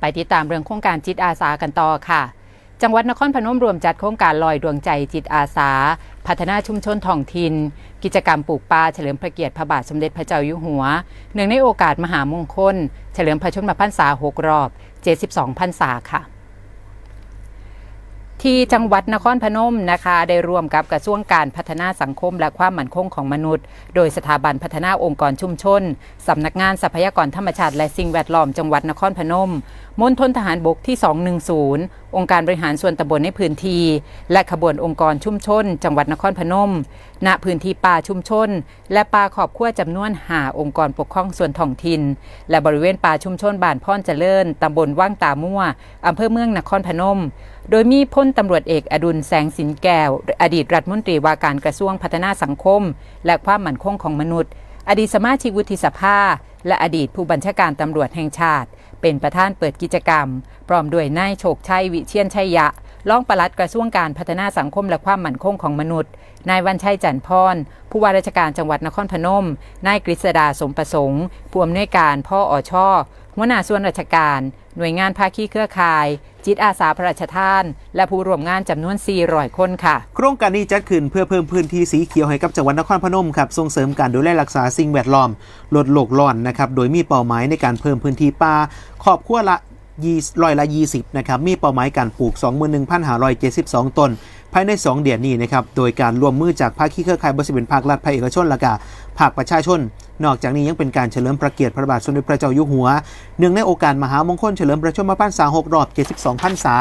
ไปติดตามเรื่องโครงการจิตอาสากันต่อค่ะ จังหวัดนครพนมรวมจัดโครงการลอยดวงใจจิตอาสา พัฒนาชุมชนท้องถิ่นกิจกรรมปลูกป่าเฉลิมพระเกียรติพระบาทสมเด็จพระเจ้าอยู่หัวเนื่องในโอกาสมหามงคล เฉลิมพระชนมพรรษา 6 รอบ 72พรรษาค่ะที่จังหวัดนครพนมนะคะ ได้ร่วมกับกระทรวงการพัฒนาสังคมและความมั่นคงของมนุษย์ โดยสถาบันพัฒนาองค์กรชุมชน สำนักงานทรัพยากรธรรมชาติและสิ่งแวดล้อมจังหวัดนครพนม มณฑลทหารบกที่ 210 องค์การบริหารส่วนตำบลในพื้นที่ และขบวนองค์กรชุมชน จังหวัดนครพนม ณ พื้นที่ป่าชุมชน และป่าขอบขั้วจำนวนหาองค์กรปกครองส่วนท้องถิ่น และบริเวณป่าชุมชนบ้านพ่อนเจริญตำบลว่างตามั่วอำเภอเมืองนครพนม โดยมีพลตำรวจเอกอดุลแสงสินแก้ว อดีตรัฐมนตรีว่าการกระทรวงพัฒนาสังคม และความมั่นคงของมนุษย์ อดีตสมาชิกวุฒิสภา และอดีตผู้บัญชาการตำรวจแห่งชาติ เป็นประธานเปิดกิจกรรม พร้อมด้วยนายโชคชัยวิเชียนชัยยะรองปลัดกระทรวงการพัฒนาสังคมและความมั่นคงของมนุษย์ นายวันชัยจันทร์พร ผู้ว่าราชการจังหวัดนครพนม นายกฤษดาสมประสงค์ ผู้อำนวยการพ่ออชอ หัวหน้าส่วนราชการ หน่วยงานภาคีเครือข่าย จิตอาสาพระราชทาน และผู้ร่วมงานจำนวน 400 คนค่ะ โครงการนี้จัดขึ้นเพื่อเพิ่มพื้นที่สีเขียวให้กับจังหวัดนครพนมครับส่งเสริมการดูแลรักษาสิ่งแวดล้อม ลดโลกร้อนนะครับโดยมีเป้าหมายในการเพิ่มพื้นที่ป่าขอบขั้วละร้อยละ 20 นะครับ มีเป้าหมายการปลูก 21,572 ต้น ภายใน 2 เดือนนี้นะครับโดยการร่วมมือจากภาคีเครือข่ายบริษัทเป็นภาครัฐภาคเอกชนและก็ภาคประชาชน นอกจากนี้ยังเป็นการเฉลิมพระเกียรติพระบาทสมเด็จพระเจ้าอยู่หัวเนื่องในโอกาสมหามงคลเฉลิมพระชนมพรรษา6รอบ 72พรรษา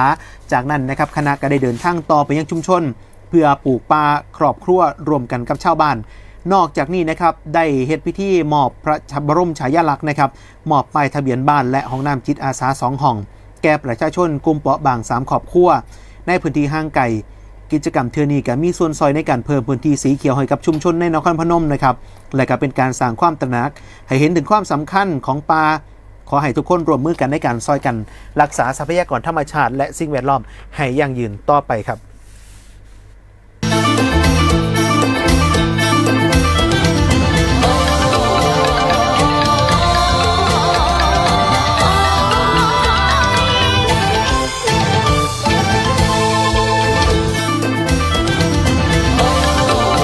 จากนั้นนะครับคณะก็ได้เดินทางต่อไปยังชุมชน เพื่อปลูกป่าครอบครัวรวมกันกับชาวบ้านนอกจากนี้นะครับได้เฮ็ดพิธีมอบพระบรมฉายาลักษณ์นะครับมอบป้ายทะเบียนบ้านและห้องน้ำจิตอาสาสองห้อง แก่ประชาชนกลุ่มเปราะบางสามขอบครัวในพื้นที่ห่างไกล กิจกรรมเทือนี้ก็มีส่วนซอยในการเพิ่มพื้นที่สีเขียวให้กับชุมชนในนครพนมนะครับและก็เป็นการสร้างความตระหนัก ให้เห็นถึงความสำคัญของป่าขอให้ทุกคนร่วมมือกันในการซอยกัน รักษาทรัพยากรธรรมชาติ และสิ่งแวดล้อมให้ยั่งยืนต่อไปครับ